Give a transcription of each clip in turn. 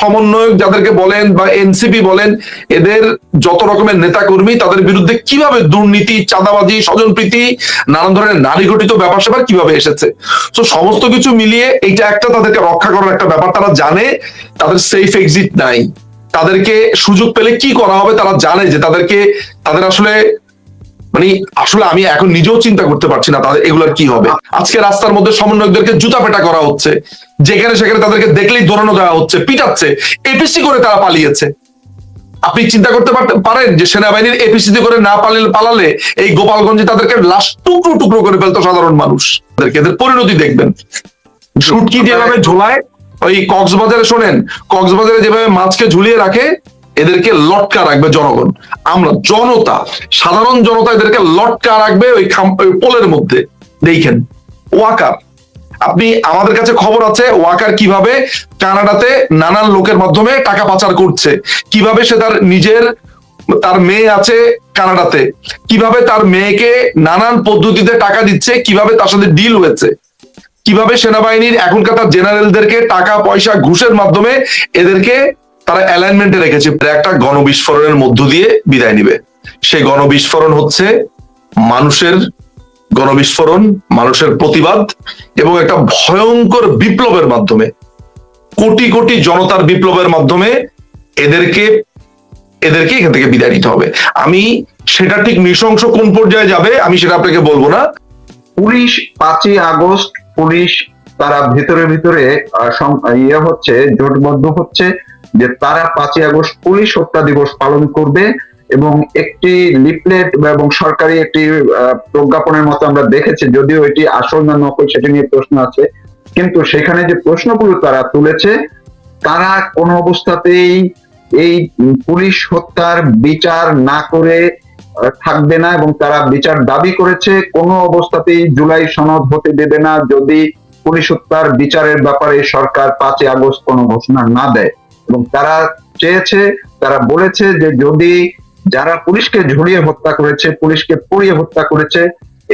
সমন্বয়ক যাদেরকে বলেন বা এনসিপি বলেন, এদের যত রকমের নেতা কর্মী তাদের বিরুদ্ধে কীভাবে দুর্নীতি, চাঁদাবাজি, স্বজনপ্রীতি, নানান ধরনের নারী ঘটিত ব্যাপার স্যাপার কীভাবে এসেছে? তো সমস্ত কিছু মিলিয়ে এইটা একটা তাদেরকে রক্ষা করার একটা ব্যাপার তারা জানে, তাদের সেফ এক্সিট নাই। তাদেরকে সুযোগ পেলে কি করা হবে তারা জানে যে তাদেরকে, তাদের আসলে মানে আসলে আমি এখন নিজেও চিন্তা করতে পারছি না তাদের এগুলোর কি হবে। আজকে রাস্তার মধ্যে সমন্বয়কদেরকে জুতা পেটা করা হচ্ছে, যেখানে সেখানে তাদেরকে দেখলেই দৌড়ানো দেওয়া হচ্ছে, পিটাচ্ছে এপিসি করে তারা পালিয়েছে। আপনি চিন্তা করতে পারেন যে সেনাবাহিনীর এপিসি করে না পালালে পালালে এই গোপালগঞ্জে তাদেরকে লাশ টুকরো টুকরো করে ফেলতো সাধারণ মানুষ। এদের পরিণতি দেখবেন। শুটকি যেভাবে ঝোলায়, ওই কক্সবাজারে শোনেন, কক্সবাজারে যেভাবে মাছকে ঝুলিয়ে রাখে এদেরকে লটকা রাখবে জনগণ। আমরা জনতা, সাধারণ জনতা এদেরকে লটকা রাখবে ওই পোলের মধ্যে। দেখেন, ওয়াকার। আপনি আমাদের কাছে খবর আছে, ওয়াকার কীভাবে কানাডাতে নানান লোকের মাধ্যমে টাকা পাচার করছে। কীভাবে সে তার নিজের, তার মেয়ে আছে কানাডাতে। কীভাবে তার মেয়েকে নানান পদ্ধতিতে টাকা দিচ্ছে, কীভাবে তার সাথে ডিল হয়েছে। কীভাবে সেনাবাহিনীর এখনকার তার জেনারেলদেরকে টাকা পয়সা ঘুষের মাধ্যমে এদেরকে তারা অ্যালাইনমেন্টে রেখেছে একটা গণবিস্ফোরণের মধ্য দিয়ে বিদায় নিবে। সেই গণবিস্ফোরণ হচ্ছে মানুষের গণবিস্ফোরণ, মানুষের প্রতিবাদ এবং একটা ভয়ঙ্কর বিপ্লবের মাধ্যমে, কোটি কোটি জনতার বিপ্লবের মাধ্যমে এদেরকে এদেরকে এখান থেকে বিদায় নিতে হবে। আমি সেটা ঠিক নৃশংস কোন পর্যায়ে যাবে, আমি সেটা আপনাকে বলব না। পুলিশ পাঁচই আগস্ট, পুলিশ তারা ভিতরে ভিতরে ইয়ে হচ্ছে, জোটবদ্ধ হচ্ছে। যে তারা পাঁচই আগস্ট পুলিশ হত্যা দিবস পালন করবে এবং একটি লিফলেট এবং সরকারি একটি প্রজ্ঞাপনের মতো আমরা দেখেছি, যদিও এটি আসল না নকল সেটি নিয়ে প্রশ্ন আছে। কিন্তু সেখানে যে প্রশ্নগুলো তারা তুলেছে, তারা কোনো অবস্থাতেই এই পুলিশ হত্যার বিচার না করে থাকবে না এবং তারা বিচার দাবি করেছে। কোনো অবস্থাতেই জুলাই সনদ হতে দেবে না। যদি পুলিশ হত্যার বিচারের ব্যাপারে সরকার পাঁচই আগস্ট কোনো ঘোষণা না দেয়। এবং তারা চেয়েছে, তারা বলেছে যে যদি যারা পুলিশকে ঝুলিয়ে হত্যা করেছে, পুলিশকে পুড়িয়ে হত্যা করেছে,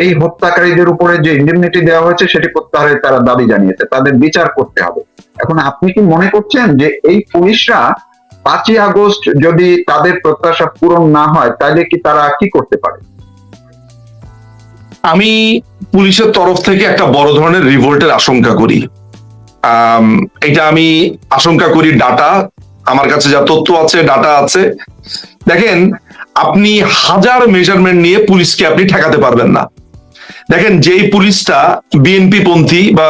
এই হত্যাকারীদের উপরে যে ইন্ডিমনিটি দেওয়া হয়েছে, সেটি প্রত্যাহারের তারা দাবি জানিয়েছে। তাদের বিচার করতে হবে। এখন আপনি কি মনে করছেন যে এই পুলিশরা পাঁচই আগস্ট যদি তাদের প্রত্যাশা পূরণ না হয়, তাহলে কি তারা কি করতে পারে? আমি পুলিশের তরফ থেকে একটা বড় ধরনের রিভোল্টের আশঙ্কা করি। এটা আমি আশঙ্কা করি ডাটা আমার কাছে যা তথ্য আছে ডাটা আছে। দেখেন, আপনি হাজার মেজারমেন্ট নিয়ে পুলিশকে আপনি ঠেকাতে পারবেন না। দেখেন, যেই পুলিশটা বিএনপি পন্থী বা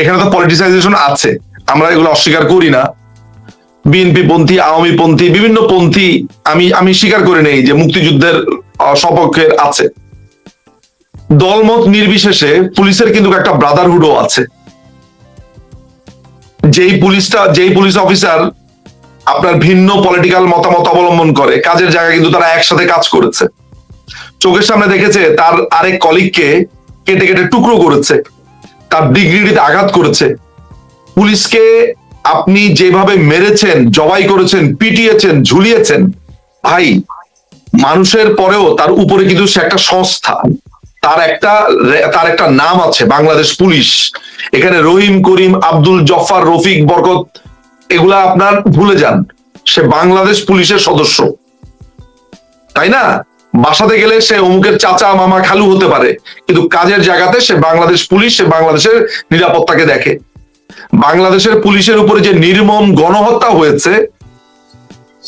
এখানে তো পলিটিসাইজেশন আছে, আমরা এগুলো অস্বীকার করি না। বিএনপি পন্থী, আওয়ামী পন্থী, বিভিন্ন পন্থী আমি আমি স্বীকার করে নেই যে মুক্তিযুদ্ধের সপক্ষের আছে। দলমত নির্বিশেষে পুলিশের কিন্তু একটা ব্রাদারহুডও আছে। যেই পুলিশটা, যেই পুলিশ অফিসার আপনার ভিন্ন পলিটিক্যাল মতামত অবলম্বন করে, কাজের জায়গায় কিন্তু তারা একসাথে কাজ করেছে। চোখের সামনে দেখেছে, তার আরেক কলিগকে কেটে কেটে টুকরো করেছে, তার ডিগ্রিটিতে আঘাত করেছে। পুলিশকে আপনি যেভাবে মেরেছেন, জবাই করেছেন, পিটিয়েছেন, ঝুলিয়েছেন, ভাই, মানুষের পরেও তার উপরে কিন্তু সে একটা সংস্থা, তার একটা তার একটা নাম আছে, বাংলাদেশ পুলিশ। এখানে রহিম, করিম, আব্দুল, জফার, রফিক, বরকত, এগুলা আপনার ভুলে যান। সে বাংলাদেশ পুলিশের সদস্য। তাই না? বাসাতে গেলে সে অমুকের চাচা, মামা খালু হতে পারে, কিন্তু কাজের জায়গাতে সে বাংলাদেশ পুলিশ, সে বাংলাদেশের নিরাপত্তাকে দেখে। বাংলাদেশের পুলিশের উপরে যে নির্মম গণহত্যা হয়েছে,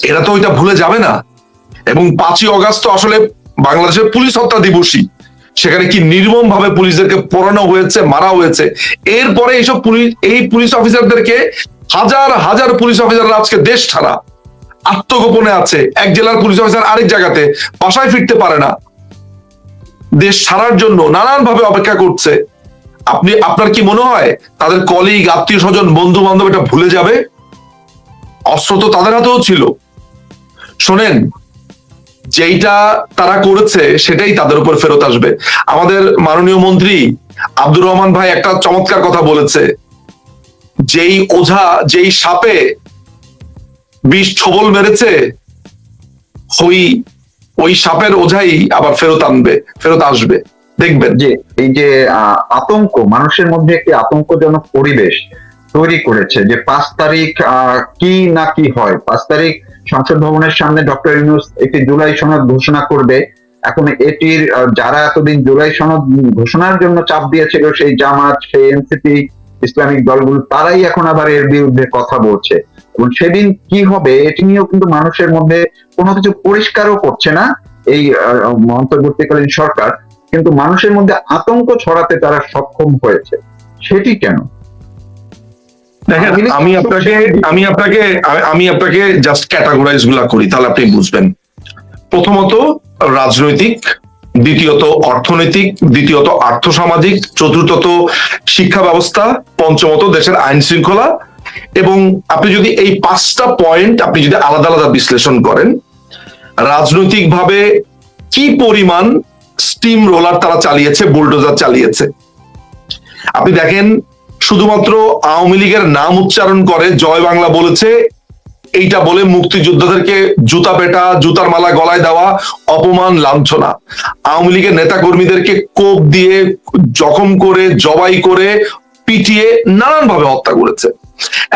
এরা তো ওইটা ভুলে যাবে না। এবং পাঁচই অগাস্ট আসলে বাংলাদেশের পুলিশ হত্যা দিবসই। সেখানে কি নির্মম ভাবে পুলিশদেরকে পড়ানো হয়েছে, মারা হয়েছে? এরপরে এইসব পুলিশ, এই পুলিশ অফিসারদেরকে হাজার হাজার পুলিশ অফিসাররা আজকে দেশ ছাড়া আত্মগোপনে আছে। এক জেলার পুলিশ অফিসার আরেক জায়গাতে, বাসায় ফিরতে পারে না। দেশ ছাড়ার জন্য নানান ভাবে অপেক্ষা করছে। আপনি, আপনার কি মনে হয় তাদের কলিগ আত্মীয় স্বজন বন্ধু বান্ধব এটা ভুলে যাবে? অস্ত্র তো তাদের হাতেও ছিল। শোনেন যেইটা তারা করেছে সেটাই তাদের উপর ফেরত আসবে। আমাদের মাননীয় মন্ত্রী আব্দুর রহমান ভাই একটা চমৎকার কথা বলেছে। যেই ওঝা, যেই সাপে বিষ ছবল মেরেছে, ওই ওই সাপের ওঝাই আবার ফেরত আনবে, ফেরত আসবে। দেখবেন। যে এই যে আতঙ্ক, মানুষের মধ্যে একটি আতঙ্কজনক পরিবেশ তৈরি করেছে যে পাঁচ তারিখ কি না কি হয়? পাঁচ তারিখ সংসদ ভবনের সামনে ডক্টর ইউনুস একটি জুলাই সনদ ঘোষণা করবে। এখন এটির যারা এতদিন জুলাই সনদ ঘোষণার জন্য চাপ দিয়েছিল, সেই জামাত, সেই এনসিপি, ইসলামিক দলগুলো, তারাই এখন আবার এর বিরুদ্ধে কথা বলছে। সেদিন কি হবে, এটি নিয়েও কিন্তু মানুষের মধ্যে কোনো কিছু পরিষ্কারও করছে না এই অন্তর্বর্তীকালীন সরকার। কিন্তু মানুষের মধ্যে আতঙ্ক ছড়াতে তারা সক্ষম হয়েছে। সেটি কেন? দেখেন আমি আপনাকে আমি আপনাকে আমি- আপনাকে জাস্ট ক্যাটাগরাইজগুলা করি তাহলে আপনি বুঝবেন। প্রথমত রাজনৈতিক দ্বিতীয়ত অর্থনৈতিক দ্বিতীয়ত আর্থসামাজিক চতুর্থত শিক্ষা ব্যবস্থা পঞ্চমত দেশের আইন শৃঙ্খলা এবং আপনি যদি এই পাঁচটা পয়েন্ট আপনি যদি আলাদা আলাদা বিশ্লেষণ করেন রাজনৈতিকভাবে কি পরিমাণ স্টিম রোলার তারা চালিয়েছে বুলডোজার চালিয়েছে? আপনি দেখেন শুধুমাত্র আওয়ামী লীগের নাম উচ্চারণ করে জয় বাংলা বলেছে, এইটা বলে মুক্তিযোদ্ধাদেরকে জুতা পেটা, জুতার মালা গলায় দেওয়া অপমান, লাঞ্ছনা। আওয়ামী লীগের নেতা কর্মীদেরকে কোপ দিয়ে, জখম করে, জবাই করে পিটিয়ে নানান ভাবে হত্যা করেছে।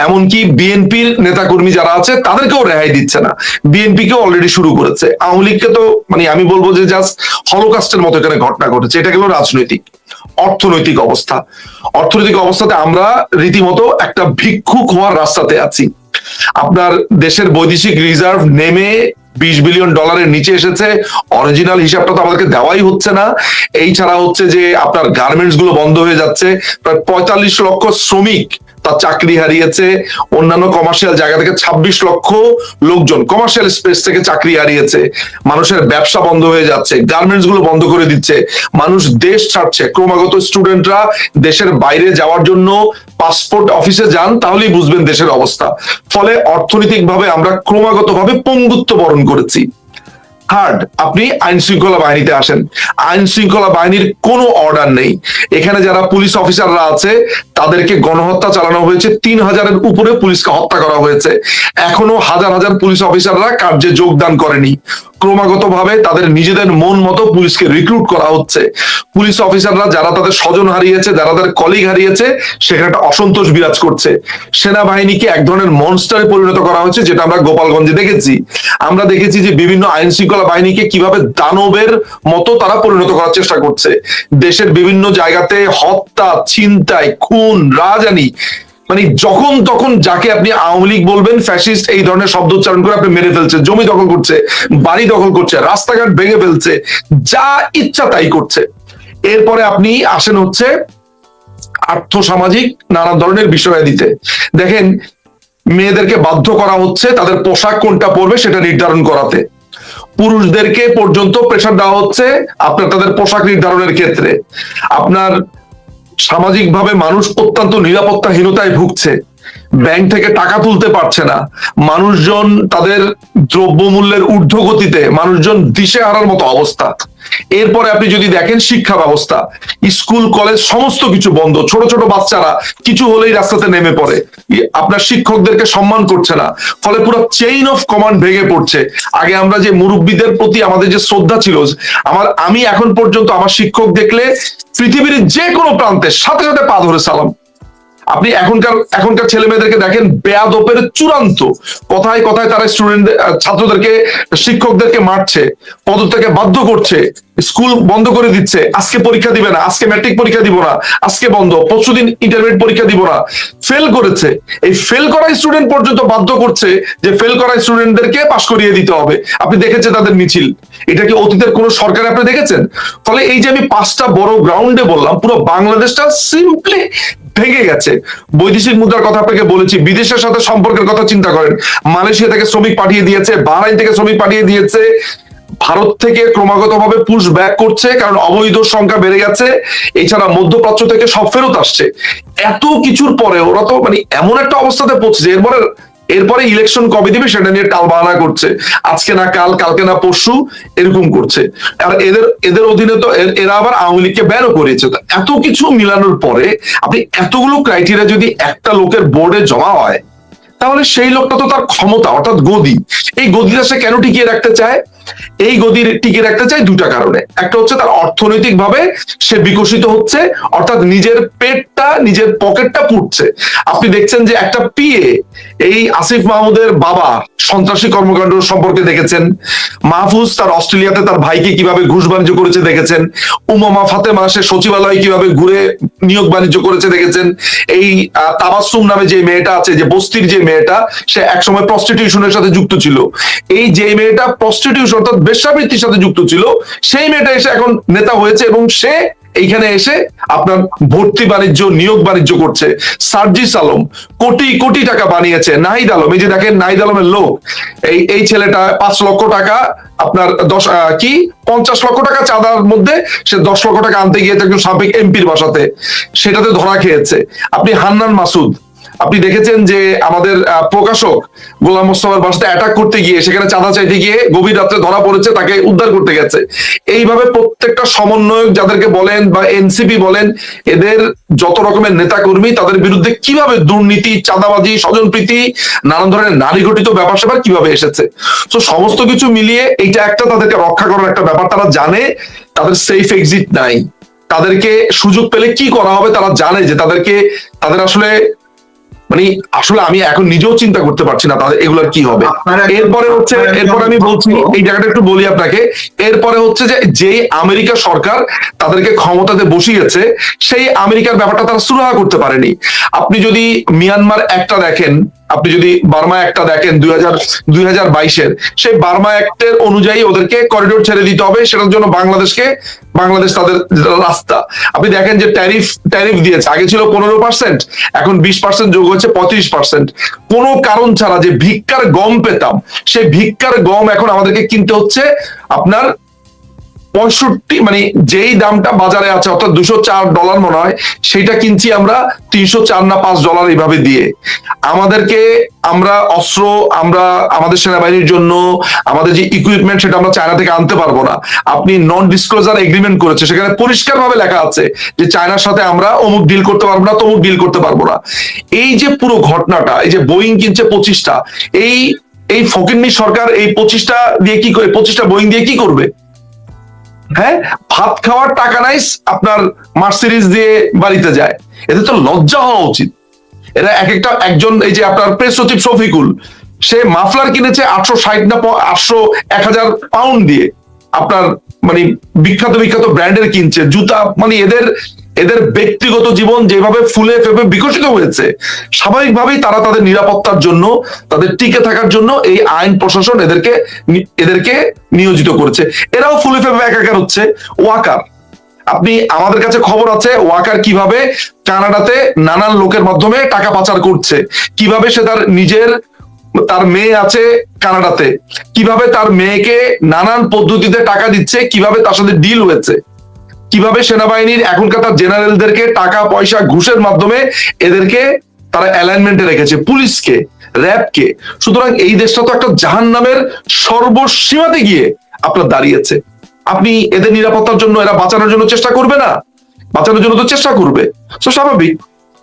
এমনকি বিএনপির নেতাকর্মী যারা আছে, তাদেরকেও রেহাই দিচ্ছে না। বিএনপি কে অলরেডি শুরু করেছে। আওয়ামী লীগকে তো মানে আমি বলব যে জাস্ট হলোকাস্টের মতো এখানে ঘটনা ঘটেছে। এটা গেল রাজনৈতিক। অর্থনৈতিক অবস্থা। অর্থনৈতিক অবস্থাতে আমরা রীতিমতো একটা ভিক্ষুক হওয়ার রাস্তাতে আছি। আপনার দেশের বৈদেশিক রিজার্ভ নেমে বিশ বিলিয়ন ডলারের নিচে এসেছে। অরিজিনাল হিসাবটা তো আমাদেরকে দেওয়াই হচ্ছে না। এই ছাড়া হচ্ছে যে আপনার গার্মেন্টসগুলো বন্ধ হয়ে যাচ্ছে। প্রায় পঁয়তাল্লিশ লক্ষ শ্রমিক তার চাকরি হারিয়েছে, অন্যান্য কমার্শিয়াল জায়গা থেকে ছাব্বিশ লক্ষ লোকজন কমার্শিয়াল স্পেস থেকে চাকরি হারিয়েছে। মানুষের ব্যবসা বন্ধ হয়ে যাচ্ছে গার্মেন্টসগুলো বন্ধ করে দিচ্ছে। মানুষ দেশ ছাড়ছে, ক্রমাগত স্টুডেন্টরা দেশের বাইরে যাওয়ার জন্য পাসপোর্ট অফিসে যান, তাহলেই বুঝবেন দেশের অবস্থা। ফলে অর্থনৈতিকভাবে আমরা ক্রমাগতভাবে পঙ্গুত্ব বরণ করেছি। থার্ড আপনি আইন শৃঙ্খলা বাহিনীতে আসেন। আইন শৃঙ্খলা বাহিনীর কোনো অর্ডার নেই। এখানে যারা পুলিশ অফিসাররা আছে, তাদেরকে গণহত্যা চালানো হয়েছে। তিন হাজারের উপরে পুলিশকে হত্যা করা হয়েছে। এখনও হাজার হাজার পুলিশ অফিসাররা কার্যে যোগদান করেনি। ক্রমাগত ভাবে তাদের নিজেদের মন মতো পুলিশকে রিক্রুট করা হচ্ছে। পুলিশ অফিসাররা যারা তাদের স্বজন হারিয়েছে, যারা তাদের কলিগ হারিয়েছে, সেখানে একটা অসন্তোষ বিরাজ করছে। সেনাবাহিনীকে এক ধরনের মনস্টারে পরিণত করা হয়েছে, যেটা আমরা গোপালগঞ্জে দেখেছি। আমরা দেখেছি যে বিভিন্ন আইন শৃঙ্খলা বাহিনীকে কীভাবে দানবের মতো তারা পরিণত করার চেষ্টা করছে। দেশের বিভিন্ন জায়গাতে হত্যা, ছিনতাই, খুন রাজানি মানে যখন তখন যাকে আপনি আওয়ামী লীগ বলবেন ফ্যাসিস্ট এই ধরনের শব্দ উচ্চারণ করে আপনি মেরে ফেলছে, জমি দখল করছে, বাড়ি দখল করছে, রাস্তাঘাট ভেঙে ফেলছে, যা ইচ্ছা তাই করছে। এরপরে আপনি আসেন হচ্ছে আর্থসামাজিক নানা ধরনের বিষয় দিতে দেখেন, মেয়েদেরকে বাধ্য করা হচ্ছে, তাদের পোশাক কোনটা পরবে সেটা নির্ধারণ করাতে। পুরুষদেরকে পর্যন্ত প্রেশার দেওয়া হচ্ছে আপনার তাদের পোশাক নির্ধারণের ক্ষেত্রে। আপনার সামাজিকভাবে মানুষ অত্যন্ত নিরাপত্তাহীনতায় ভুগছে। ব্যাংক থেকে টাকা তুলতে পারছে না। মানুষজন তাদের দ্রব্যমূল্যের ঊর্ধ্বগতিতে, মানুষজন দিশে হারার মতো অবস্থা। এরপরে আপনি যদি দেখেন শিক্ষা ব্যবস্থা, স্কুল, কলেজ, সমস্ত কিছু বন্ধ, ছোট ছোট বাচ্চারা কিছু হলেই রাস্তাতে নেমে পড়ে। আপনার শিক্ষকদেরকে সম্মান করছে না, ফলে পুরো চেইন অফ কমান্ড ভেঙে পড়ছে। আগে আমরা যে মুরব্বীদের প্রতি আমাদের যে শ্রদ্ধা ছিল, আমার, আমি এখন পর্যন্ত আমার শিক্ষক দেখলে পৃথিবীর যে কোনো প্রান্তে সাথে সাথে পা ধরে সালাম। আপনি এখনকার এখনকার ছেলে মেয়েদেরকে দেখেন বেয়াদপের চূড়ান্ত। কথায় কথায় তারা স্টুডেন্ট ছাত্রদেরকে, শিক্ষকদেরকে মারছে, পদত্যাগে বাধ্য করছে, স্কুল বন্ধ করে দিচ্ছে, আজকে পরীক্ষা দিবে না, আজকে ম্যাট্রিক পরীক্ষা দিব না, আজকে বন্ধ, পরশুদিন ইন্টারমিডিয়েট পরীক্ষা দিব না। ফেল করেছে। এই ফেল করা স্টুডেন্ট পর্যন্ত বাধ্য করছে যে ফেল করা স্টুডেন্টদেরকে পাশ করিয়ে দিতে হবে। আপনি দেখেছেন তাদের মিছিল। এটা কি অতীতের কোন সরকার আপনি দেখেছেন? ফলে এই যে আমি পাঁচটা বড় গ্রাউন্ডে বললাম, পুরো বাংলাদেশটা সিম্পলি ভেঙে গেছে। বৈদেশিক মুদ্রার কথা আপনাকে বলেছি, বিদেশের সাথে সম্পর্কের কথা চিন্তা করেন। মালয়েশিয়া থেকে শ্রমিক পাঠিয়ে দিয়েছে, বাহরাইন থেকে শ্রমিক পাঠিয়ে দিয়েছে ভারত থেকে ক্রমাগতভাবে পুশ ব্যাক করছে, কারণ অবৈধ সংখ্যা বেড়ে গেছে এছাড়া মধ্যপ্রাচ্য থেকে সব ফেরত আসছে। এত কিছুর পরে ওরা তো মানে এমন একটা অবস্থাতে পৌঁছেছে এরপরে এরপরে ইলেকশন কবে দিবে সেটা নিয়ে টাল বাহানা করছে। আজকে না কাল, কালকে না পরশু, এরকম করছে। আর এদের এদের অধীনে তো এরা আবার আওয়ামী লীগকে ব্যানও করেছে এত কিছু মিলানোর পরে আপনি এতগুলো ক্রাইটেরিয়া যদি একটা লোকের বোর্ডে জমা হয়, তাহলে সেই লোকটা তো তার ক্ষমতা, অর্থাৎ গদি। এই গদিটা সে কেন টিকিয়ে রাখতে চায়? এই গদির টিকে রাখতে চায় দুটা কারণে। একটা হচ্ছে তার অর্থনৈতিক ভাবে সে বিকশিত হচ্ছে অর্থাৎ নিজের পেটটা নিজের পকেটটা পুড়ছে। আপনি দেখছেন যে একটা পিএ এই আসিফ মাহমুদের বাবা সন্ত্রাসী কর্মকাণ্ড সম্পর্কে দেখেছেন। মাহফুজ তার অস্ট্রেলিয়াতে তার ভাইকে কীভাবে ঘুষ বাণিজ্য করেছে দেখেছেন। উমামা ফাতেমা সে সচিবালয়ে কীভাবে ঘুরে নিয়োগ বাণিজ্য করেছে দেখেছেন। এই আহ, তাবাসসুম নামে যে মেয়েটা আছে যে বস্তির যে মেয়েটা সে একসময় প্রস্টিটিউশনের সাথে যুক্ত ছিল। এই যে মেয়েটা প্রস্টিটিউশন অর্থাৎ বেশ্যাবৃত্তির সাথে যুক্ত ছিল, সেই মেয়েটা এসে এখন নেতা হয়েছে এবং সে এইখানে এসে আপনার ভর্তি বাণিজ্য, নিয়োগ বাণিজ্য করছে। সার্জিস আলম কোটি কোটি টাকা বানিয়েছে। নাহিদ আলম, এই যে দেখেন নাহিদ আলমের লোক, এই এই ছেলেটা পাঁচ লক্ষ টাকা, আপনার দশ কি? পঞ্চাশ লক্ষ টাকা চাঁদার মধ্যে সে দশ লক্ষ টাকা আনতে গিয়েছে একজন সাবেক এমপির বাসাতে। সেটাতে ধরা খেয়েছে। আপনি হান্নান মাসুদ আপনি দেখেছেন যে আমাদের প্রকাশক গোলাম মোস্তফার বাসাতে অ্যাটাক করতে গিয়ে, সেখানে চাঁদা চাইতে গিয়ে গভীর রাত্রে ধরা পড়েছে, তাকে উদ্ধার করতে গেছে। এইভাবে প্রত্যেকটা সমন্বয়ক যাদেরকে বলেন বা এনসিপি বলেন, এদের যত রকমের নেতা কর্মী তাদের বিরুদ্ধে কীভাবে দুর্নীতি, চাঁদাবাজি, স্বজনপ্রীতি, নানান ধরনের নারী ঘটিত ব্যাপার স্যাপার কীভাবে এসেছে? তো সমস্ত কিছু মিলিয়ে এইটা একটা তাদেরকে রক্ষা করার একটা ব্যাপার, তারা জানে তাদের সেফ এক্সিট নাই। তাদেরকে সুযোগ পেলে কি করা হবে, তারা জানে যে তাদেরকে, তাদের আসলে মানে আসলে আমি এখন নিজেও চিন্তা করতে পারছি না তাদের এগুলোর কি হবে। এরপরে হচ্ছে এরপর আমি বলছি এই জায়গাটা একটু বলি আপনাকে। এরপরে হচ্ছে যে যে আমেরিকা সরকার তাদেরকে ক্ষমতাতে বসিয়েছে সেই আমেরিকার ব্যাপারটা তারা সুরাহা করতে পারেনি। আপনি যদি মিয়ানমার একটা দেখেন আপনি যদি বার্মা একটা দেখেন দুই হাজার দুই হাজার বাইশের, সেই বার্মা অ্যাক্টের অনুযায়ী ওদেরকে করিডোর ছেড়ে দিতে হবে, সেটার জন্য বাংলাদেশকে, বাংলাদেশ তাদের রাস্তা। আপনি দেখেন যে ট্যারিফ ট্যারিফ দিয়েছে, আগে ছিল পনেরো পার্সেন্ট এখন বিশ পার্সেন্ট যোগ হচ্ছে পঁয়ত্রিশ পার্সেন্ট কোনো কারণ ছাড়া যে ভিক্ষার গম পেতাম, সেই ভিক্ষার গম এখন আমাদেরকে কিনতে হচ্ছে আপনার পঁয়ষট্টি মানে যেই দামটা বাজারে আছে, অর্থাৎ দুশো চার ডলার মনে হয়, সেটা কিনছি আমরা তিনশো চার না পাঁচ ডলার এইভাবে দিয়ে। আমাদেরকে আমরা অস্ত্র, আমরা আমাদের সেনাবাহিনীর জন্য, আমাদের যে ইকুইপমেন্ট সেটা আমরা চায়না থেকে আনতে পারব না। আপনি নন ডিসক্লোজার এগ্রিমেন্ট করেছে, সেখানে পরিষ্কার ভাবে লেখা আছে যে চায়নার সাথে আমরা অমুক ডিল করতে পারব না, তমুক ডিল করতে পারব না। এই যে পুরো ঘটনাটা, এই যে বোয়িং কিনছে পঁচিশটা, এই এই ফকিন্নি সরকার এই পঁচিশটা দিয়ে কি করে, পঁচিশটা বোয়িং দিয়ে কি করবে? হ্যাঁ? ভাত খাওয়ার টাকা নাই, আপনার মার্সিডিজ দিয়ে বাড়িতে যায়। এতে তো লজ্জা হওয়া উচিত। এরা এক একটা একজন এই যে আপনার প্রেস সচিব শফিকুল, সে মাফলার কিনেছে আটশো ষাট না আটশো এক হাজার পাউন্ড দিয়ে। আপনার মানে বিখ্যাত বিখ্যাত ব্র্যান্ডের কিনছে। জুতা মানে এদের এদের ব্যক্তিগত জীবন যেভাবে ফুলে ফেপে বিকশিত হয়েছে, স্বাভাবিকভাবেই তারা তাদের নিরাপত্তার জন্য, তাদের টিকে থাকার জন্য এই আইন প্রশাসন এদেরকে এদেরকে নিয়োজিত করেছে। এরাও ফুলে ফেপে একাকার হচ্ছে। ওয়াকার, আপনি আমাদের কাছে খবর আছে ওয়াকার কীভাবে কানাডাতে নানান লোকের মাধ্যমে টাকা পাচার করছে, কীভাবে সে তার নিজের, তার মেয়ে আছে কানাডাতে, কীভাবে তার মেয়েকে নানান পদ্ধতিতে টাকা দিচ্ছে, কীভাবে তার সাথে ডিল হয়েছে। কীভাবে সেনাবাহিনীর এখনকার তার জেনারেলদেরকে টাকা, পয়সা, ঘুষের মাধ্যমে এদেরকে তারা অ্যালাইনমেন্টে রেখেছে, পুলিশকে, র্যাবকে। সুতরাং এই দেশটা তো একটা জাহান নামের সর্বসীমাতে গিয়ে আপনার দাঁড়িয়েছে। আপনি এদের নিরাপত্তার জন্য, এরা বাঁচানোর জন্য চেষ্টা করবে না? বাঁচানোর জন্য তো চেষ্টা করবে। তো স্বাভাবিক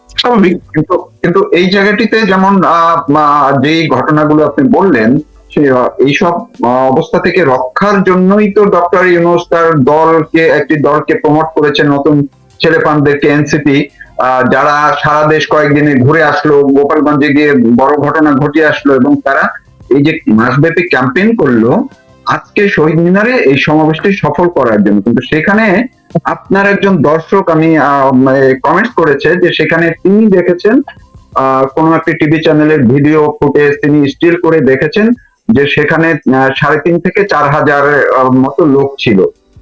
স্বাভাবিক। কিন্তু কিন্তু এই জায়গাটিতে যেমন যেই ঘটনাগুলো আপনি বললেন এইসব অবস্থা থেকে রক্ষার জন্যই তো ডক্টর ইউনুস তার দলকে, একটি দলকে প্রমোট করেছেন নতুন ছেলেপানদেরকে এনসিপি। যারা সারা দেশ কয়েকদিনে ঘুরে আসলো, গোপালগঞ্জে গিয়ে বড় ঘটনা ঘটিয়ে আসলো এবং তারা এই যে মাসব্যাপী ক্যাম্পেইন করল, আজকে শহীদ মিনারে এই সমাবেশটি সফল করার জন্য। কিন্তু সেখানে আপনার একজন দর্শক আমি কমেন্ট করেছে যে সেখানে তিনি দেখেছেন কোনো একটি টিভি চ্যানেলের ভিডিও ফুটেজ তিনি স্টিল করে দেখেছেন। যে সেখানে সাড়ে তিন থেকে চার হাজার মতো লোক ছিল।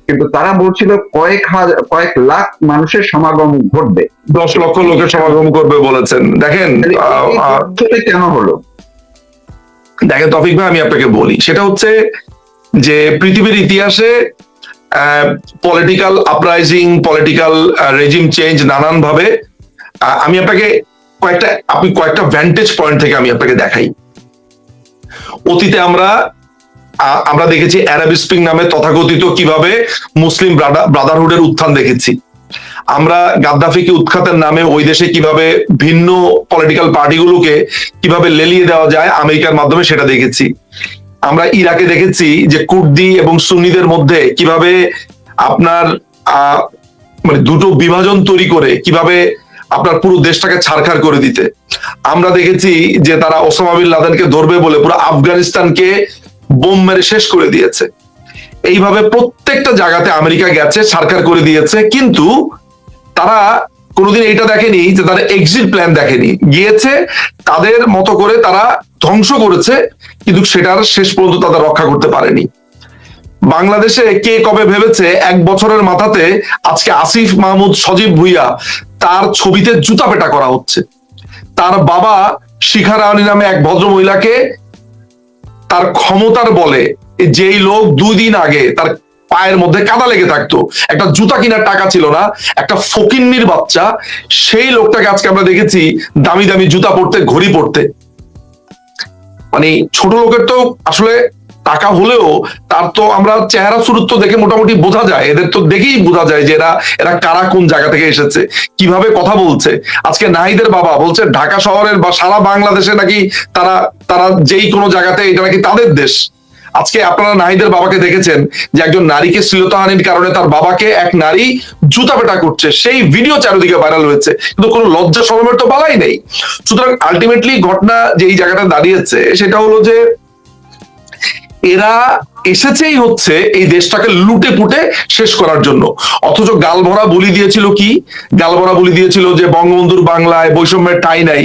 কিন্তু তারা বলছিল কয়েক হাজার কয়েক লাখ মানুষের সমাগম ঘটবে। দশ লক্ষ লোকের সমাগম করবে বলেছেন। দেখেন কেন হলো? দেখেন তফিক ভাই আমি আপনাকে বলি। সেটা হচ্ছে যে পৃথিবীর ইতিহাসে political uprising political regime change নানান ভাবে আহ, আমি আপনাকে কয়েকটা আপনি কয়েকটা ভ্যান্টেজ পয়েন্ট থেকে আমি আপনাকে দেখাই। অতীতে আমরা আমরা দেখেছি অ্যারাব স্প্রিং নামে তথাকথিত কীভাবে মুসলিম ব্রাদারহুডের উত্থান দেখেছি। আমরা গাদ্দাফিকে উৎখাতের নামে ওই দেশে কীভাবে ভিন্ন পলিটিক্যাল পার্টিগুলোকে কীভাবে লেলিয়ে দেওয়া যায়, আমেরিকার মাধ্যমে সেটা দেখেছি। আমরা ইরাকে দেখেছি যে কুর্দি এবং সুন্নিদের মধ্যে কীভাবে আপনার মানে দুটো বিভাজন তৈরি করে কীভাবে আপনার পুরো দেশটাকে ছাড়খাড় করে দিতে। আমরা দেখেছি যে তারা ওসামা বিন লাদেনকে ধরবে বলে পুরো আফগানিস্তানকে বোম মেরে শেষ করে দিয়েছে। এইভাবে প্রত্যেকটা জায়গাতে আমেরিকা গেছে, ছাড়খাড় করে দিয়েছে, কিন্তু তারা কোনোদিন এইটা দেখেনি যে তারা এক্সিট প্ল্যান দেখেনি। গিয়েছে, তাদের মতো করে তারা ধ্বংস করেছে, কিন্তু সেটার শেষ পর্যন্ত তারা রক্ষা করতে পারেনি। বাংলাদেশে কে কবে ভেবেছে, এক বছরের মাথাতে আজকে আসিফ মাহমুদ সজীব ভুইয়া তার ছবিতে জুতা পেটা করা হচ্ছে। তার বাবা শিখা রানী নামে এক ভদ্র মহিলাকে তার ক্ষমতার বলে যেই লোক দুই দিন আগে তার পায়ের মধ্যে কাদা লেগে থাকতো। একটা জুতা কেনার টাকা ছিল না, একটা ফকিন্নির বাচ্চা, সেই লোকটাকে আজকে আমরা দেখেছি দামি দামি জুতা পরতে, ঘড়ি পরতে। মানে ছোট লোকের তো আসলে টাকা হলেও তার তো আমরা চেহারা সুরত্ব দেখে মোটামুটি বোঝা যায়। এদের তো দেখেই বোঝা যায় যে এরা এরা কারা কোন জায়গা থেকে এসেছে, কীভাবে কথা বলছে। আজকে নাহিদের বাবা বলছে, ঢাকা শহরের বা সারা বাংলাদেশে নাকি তারা তারা যেই কোনো জায়গাতে এটা নাকি তাদের দেশ। আজকে আপনারা নাহিদের বাবাকে দেখেছেন যে একজন নারীকে শ্লীলতাহানির কারণে তার বাবাকে এক নারী জুতা পেটা করছে। সেই ভিডিও চারিদিকে ভাইরাল হয়েছে। কিন্তু কোনো লজ্জা শরমের তো বালাই নেই। সুতরাং আলটিমেটলি ঘটনা যে এই জায়গাটা দাঁড়িয়েছে, সেটা হলো যে এরা এসেছেই হচ্ছে এই দেশটাকে লুটে পুটে শেষ করার জন্য। অথচ গালভরা বলি দিয়েছিল কি? গালভরা বলি দিয়েছিল যে বঙ্গবন্ধুর বাংলায় বৈষম্যের ঠাই নাই।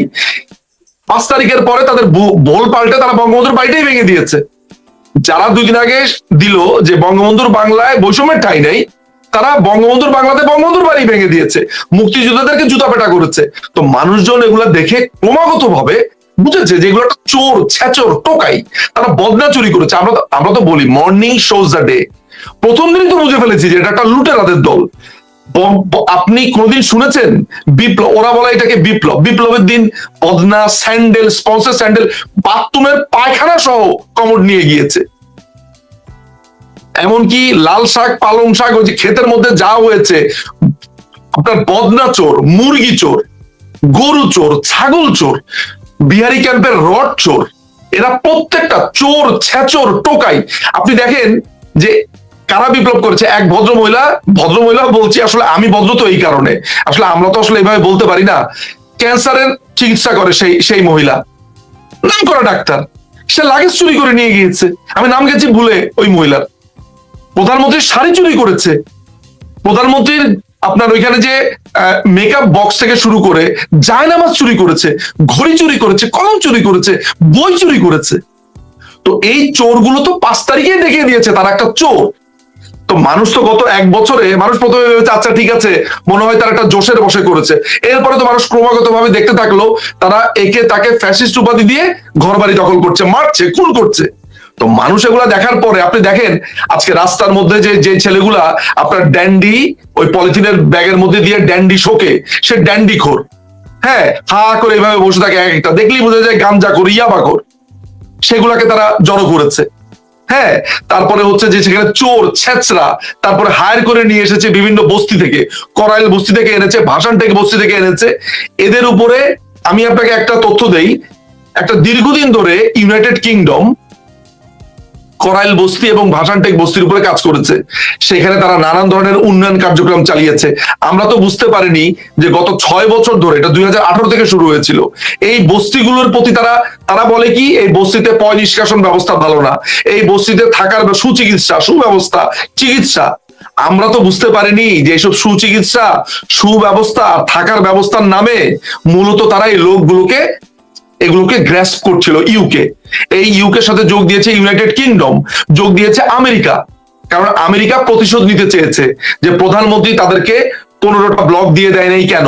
পাঁচ তারিখের পরে তাদের ভোল পাল্টে তারা বঙ্গবন্ধুর বাড়িটাই ভেঙে দিয়েছে। যারা দুই দিন আগে দিল যে বঙ্গবন্ধুর বাংলায় বৈষম্যের ঠাই নাই, তারা বঙ্গবন্ধুর বাংলাতে বঙ্গবন্ধুর বাড়ি ভেঙে দিয়েছে। মুক্তিযোদ্ধাদেরকে জুতা পেটা করেছে। তো মানুষজন এগুলা দেখে ক্রমাগত ভাবে বুঝেছে? যেগুলো চোর ছ্যাচোর টোকাই। তারা বদনা চুরি করেছে। আমরা আমরা তো বলি মর্নিং শোজ দ্য ডে প্রথম দিনই তো বুঝে ফেলেছি যে এটা একটা লুটেরাদের দল। আপনি কোনোদিন শুনেছেন? বিপ্লব ওরা বলা এটাকে বিপ্লব। বিপ্লবের দিন পদনা স্যান্ডেল, স্পন্সর স্যান্ডেল, বাথরুমের পায়খানা সহ কমোড নিয়ে গিয়েছে। এমনকি লাল শাক, পালং শাক, ওই যে ক্ষেতের মধ্যে যা হয়েছে, আপনার বদনা চোর, মুরগি চোর, গরু চোর, ছাগল চোর বিহারি ক্যাম্পের রড চোর। এরা প্রত্যেকটা চোর ছ্যাচোর টোকাই। আপনি দেখেন যে কারা বিপ্লব করেছে? এক ভদ্র মহিলা ভদ্র মহিলা বলছি, আসলে আমি ভদ্র তো এই কারণে। আসলে আমরা তো আসলে এভাবে বলতে পারি না। ক্যান্সারের চিকিৎসা করে সেই সেই মহিলা। নাম করা ডাক্তার। সে লাগেজ চুরি করে নিয়ে গিয়েছে। আমি নাম গেছি ভুলে ওই মহিলার। প্রধানমন্ত্রীর শাড়ি চুরি করেছে। প্রধানমন্ত্রীর আপনার ওইখানে যে মেকআপ বক্স থেকে শুরু করে জায়নামাজ চুরি করেছে, ঘড়ি চুরি করেছে, কলম চুরি করেছে, বই চুরি করেছে। তো এই চোরগুলো তো পাঁচ তারিখে দেখিয়ে দিয়েছে, তারা একটা চোর। তো মানুষ তো গত এক বছরে, মানুষ প্রথমে ভেবেছে আচ্ছা ঠিক আছে, মনে হয় তারা একটা জোশের বসে করেছে। এরপরে তো মানুষ ক্রমাগত ভাবে দেখতে থাকল, তারা একে তাকে ফ্যাসিস্ট উপাধি দিয়ে ঘর বাড়ি দখল করছে, মারছে, খুন করছে। তো মানুষ এগুলা দেখার পরে আপনি দেখেন, আজকে রাস্তার মধ্যে যে যে ছেলেগুলা আপনার ড্যান্ডি ওই পলিথিনের ব্যাগের মধ্যে দিয়ে ড্যান্ডি শোকে, সে ড্যান্ডি খোর। হ্যাঁ হা করে এইভাবে বসে থাকে এক একটা। দেখলেই বোঝা যায় গাঞ্জা খোর ইয়াবা খোর। সেগুলাকে তারা জড়ো করেছে। হ্যাঁ তারপরে হচ্ছে যে সেখানে চোর ছেচরা তারপরে হায়ার করে নিয়ে এসেছে বিভিন্ন বস্তি থেকে। করাইল বস্তি থেকে এনেছে ভাষান থেকে বস্তি থেকে এনেছে। এদের উপরে আমি আপনাকে একটা তথ্য দেই। একটা দীর্ঘদিন ধরে ইউনাইটেড কিংডম করাইল বস্তি এবং ভাষানটেক বস্তির উপরে কাজ করেছে। সেখানে তারা নানান ধরনের উন্নয়ন কার্যক্রম চালিয়েছে। আমরা তো বুঝতে পারিনি যে গত ছয় বছর ধরে, এটা দুই থেকে শুরু হয়েছিল, এই বস্তিগুলোর প্রতি তারা তারা বলে কি, এই বস্তিতে পয় নিষ্কাশন ব্যবস্থা ভালো না, এই বস্তিতে থাকার সুচিকিৎসা, সুব্যবস্থা, চিকিৎসা। আমরা তো বুঝতে পারিনি যে এইসব সুচিকিৎসা, সুব্যবস্থা থাকার ব্যবস্থার নামে মূলত তারা এই লোকগুলোকে এগুলোকে গ্র্যাস করছিল ইউকে এই ইউকের সাথে যোগ দিয়েছে ইউনাইটেড কিংডম যোগ দিয়েছে আমেরিকা। কারণ আমেরিকা প্রতিশোধ নিতে চেয়েছে যে প্রধানমন্ত্রী তাদেরকে পনেরোটা ব্লক দিয়ে দেয় নাই কেন?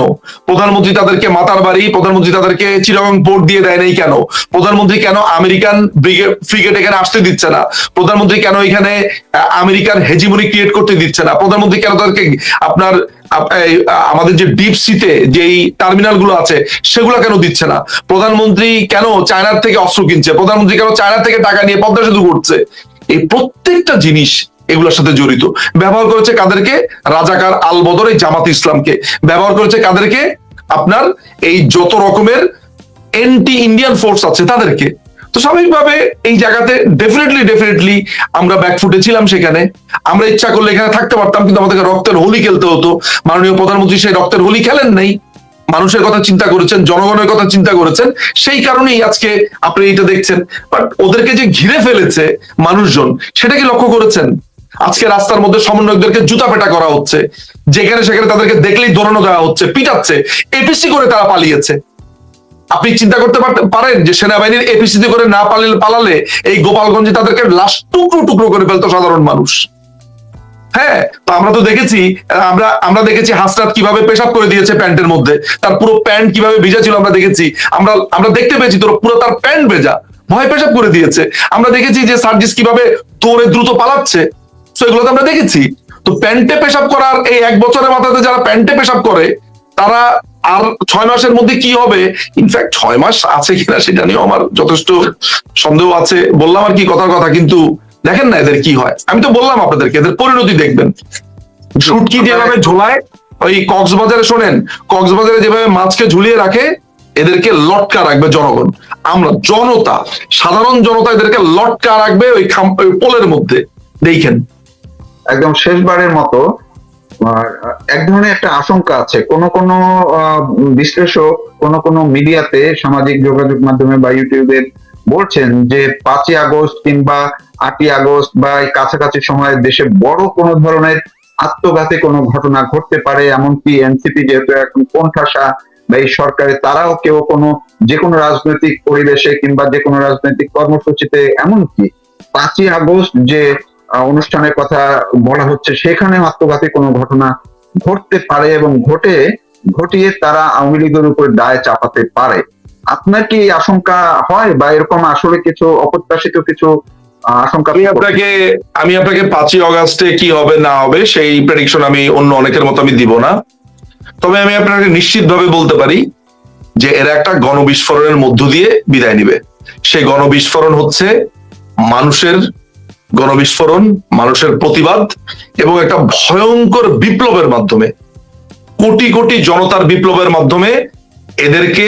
প্রধানমন্ত্রী তাদেরকে মাতার বাড়ি, প্রধানমন্ত্রী তাদেরকে চিরং পোর্ট দিয়ে দেয় নাই কেন? প্রধানমন্ত্রী কেন আমেরিকান ফ্রিগেট এখানে আসতে দিচ্ছে না? প্রধানমন্ত্রী কেন এখানে আমেরিকান হেজিমনি ক্রিয়েট করতে দিচ্ছে না? প্রধানমন্ত্রী কেন তাদেরকে আপনার আমাদের যে ডিপ সিতে যেই টার্মিনালগুলো আছে, সেগুলো কেন দিচ্ছে না? প্রধানমন্ত্রী কেন চায়নার থেকে অস্ত্র কিনছে? প্রধানমন্ত্রী কেন চায়না থেকে টাকা নিয়ে পদ্মা সেতু করছে? এই প্রত্যেকটা জিনিস এগুলোর সাথে জড়িত। ব্যবহার করেছে কাদেরকে? রাজাকার আল বদর এই জামাত ইসলামকে। ব্যবহার করেছে কাদেরকে? আপনার এই যত রকমের এন্টি ইন্ডিয়ান ফোর্স আছে তাদেরকে। তো স্বাভাবিকভাবে এই জায়গাতে ডেফিনেটলি ডেফিনেটলি আমরা ব্যাকফুটে ছিলাম সেখানে। আমরা ইচ্ছা করলে এখানে থাকতে পারতাম, কিন্তু আমাদেরকে রক্তের হোলি খেলতে হতো। মাননীয় প্রধানমন্ত্রী সেই রক্তের হোলি খেলেন নেই। মানুষের কথা চিন্তা করেছেন, জনগণের কথা চিন্তা করেছেন। সেই কারণেই আজকে আপনি এটা দেখছেন। বাট ওদেরকে যে ঘিরে ফেলেছে মানুষজন, সেটা কি লক্ষ্য করেছেন? আজকে রাস্তার মধ্যে সমন্বয়কদেরকে জুতা পেটা করা হচ্ছে। যেখানে সেখানে তাদেরকে দেখলেই দৌড়ানো দেওয়া হচ্ছে, পিটাচ্ছে এপিসি করে তারা পালিয়েছে। আপনি চিন্তা করতে পারেন যে সেনাবাহিনীর এপিসিতে করে না পালালে পালালে এই গোপালগঞ্জে তাদেরকে লাশ টুকরো টুকরো করে ফেলতো সাধারণ মানুষ। হ্যাঁ তো আমরা তো দেখেছি, আমরা আমরা দেখেছি হাসরাত কীভাবে পেশাব করে দিয়েছে প্যান্টের মধ্যে। তার পুরো প্যান্ট কীভাবে ভিজা ছিল আমরা দেখেছি। আমরা আমরা দেখতে পেয়েছি তোর পুরো তার প্যান্ট ভেজা। ভয় পেশাব করে দিয়েছে। আমরা দেখেছি যে সার্জিস কীভাবে তোরে দ্রুত পালাচ্ছে। তো এগুলো তো আমরা দেখেছি। তো প্যান্টে পেশাব করার এই এক বছরের মাথাতে যারা প্যান্টে পেশাব করে, তারা আর ছয় মাসের মধ্যে কি হবে? ইনফ্যাক্ট ছয় মাস আছে কিনা সেটা নিয়েও আমার যথেষ্ট সন্দেহ আছে। বললাম আর কি কথার কথা, কিন্তু দেখেন না এদের কি হয়। আমি তো বললাম আপনাদেরকে, এদের পরিণতি দেখবেন। শুটকি যেভাবে ঝোলায়, ওই কক্সবাজারে শোনেন, কক্সবাজারে যেভাবে মাছকে ঝুলিয়ে রাখে, এদেরকে লটকা রাখবে জনগণ। আমরা জনতা, সাধারণ জনতা এদেরকে লটকা রাখবে ওই পোলের মধ্যে। দেখেন একদম শেষবারের মতো এক ধরনের একটা আশঙ্কা আছে। কোন কোন বিশ্লেষক কোন কোন মিডিয়াতে সামাজিক যোগাযোগ মাধ্যমে বা ইউটিউবে বলছেন যে পাঁচই আগস্ট কিংবা আটই আগস্ট বা এই কাছাকাছি সময়ে দেশে বড় কোনো ধরনের আত্মঘাতী কোনো ঘটনা ঘটতে পারে, এমনকি এনসিপি যেহেতু এখন কোণঠাসা বা এই সরকারে, তারাও কেউ কোনো যে কোনো রাজনৈতিক পরিবেশে কিংবা যে কোনো রাজনৈতিক কর্মসূচিতে, এমনকি পাঁচই আগস্ট যে অনুষ্ঠানের কথা বলা হচ্ছে। সেখানে আত্মঘাতী কোনো ঘটনা ঘটতে পারে এবং ঘটে ঘটিয়ে তারা আওয়ামী লীগের উপর দায় চাপাতে পারে। আপনার কি আশঙ্কা হয় বা এরকম আসলে কিছু অপ্রত্যাশিত কিছু আশঙ্কা আমি আপনাকে আমি আপনাকে পাঁচই অগাস্টে কি হবে না হবে সেই প্রেডিকশন আমি অন্য অনেকের মতো আমি দিব না। তবে আমি আপনাকে নিশ্চিতভাবে বলতে পারি যে এরা একটা গণবিস্ফোরণের মধ্য দিয়ে বিদায় নিবে। সেই গণবিস্ফোরণ হচ্ছে মানুষের গণবিস্ফোরণ মানুষের প্রতিবাদ এবং একটা ভয়ঙ্কর বিপ্লবের মাধ্যমে কোটি কোটি জনতার বিপ্লবের মাধ্যমে এদেরকে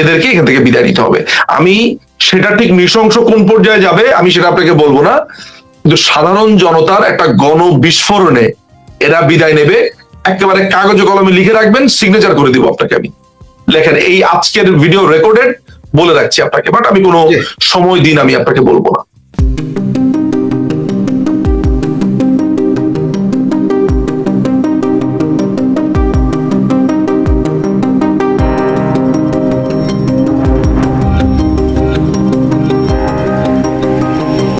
এদেরকে এখান থেকে বিদায় নিতে হবে। আমি সেটা ঠিক নৃশংস কোন পর্যায়ে যাবে আমি সেটা আপনাকে বলব না। কিন্তু সাধারণ জনতার একটা গণ বিস্ফোরণে এরা বিদায় নেবে একেবারে কাগজে কলমে লিখে রাখবেন সিগনেচার করে দিব আপনাকে আমি। লেখেন এই আজকের ভিডিও রেকর্ডেড বলে রাখছি আপনাকে বাট আমি কোনো সময় দিন আমি আপনাকে বলব না।